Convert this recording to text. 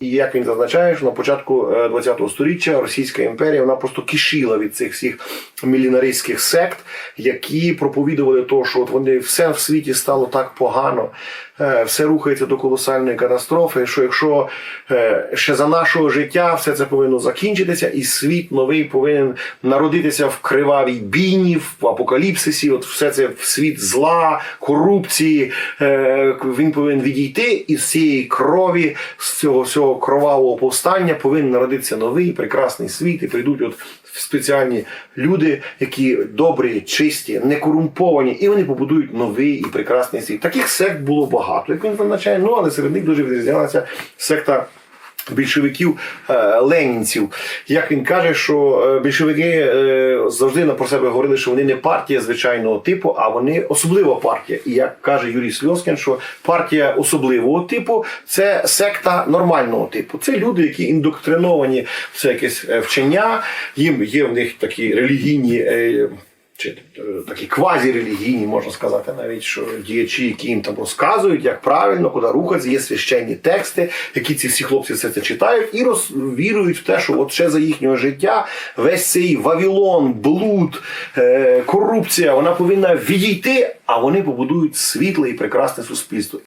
І як він зазначає, що на початку ХХ століття Російська імперія вона просто кишіла від цих всіх мілінаристських сект, які проповідували то, що от вони все в світі стало так погано, е, все рухається до колосальної катастрофи. Що якщо е, ще за нашого життя все це повинно закінчитися, і світ новий повинен народитися в кривавій бійні, в апокаліпсисі, от все це в світ зла, корупції. е, Він повинен відійти і з цієї крові, з цього всього кровавого повстання повинен народитися новий прекрасний світ, і прийдуть от спеціальні люди, які добрі, чисті, не корумповані, і вони побудують новий і прекрасний світ. Таких сект було багато, як він зазначає, ну але серед них дуже відрізнялася секта. Більшовиків е, ленінців, як він каже, що е, більшовики е, завжди про себе говорили, що вони не партія звичайного типу, а вони особлива партія. І як каже Юрій Сльоскін, що партія особливого типу це секта нормального типу. Це люди, які індоктриновані в це якесь вчення. Їм є в них такі релігійні. Чи е, такі квазірелігійні, можна сказати, навіть що діячі, які їм там розказують, як правильно, куди рухатися, є священні тексти, які ці всі хлопці все це читають і роз, вірують в те, що от ще за їхнього життя весь цей Вавілон, блуд, е, корупція, вона повинна відійти, а вони побудують світле і прекрасне суспільство.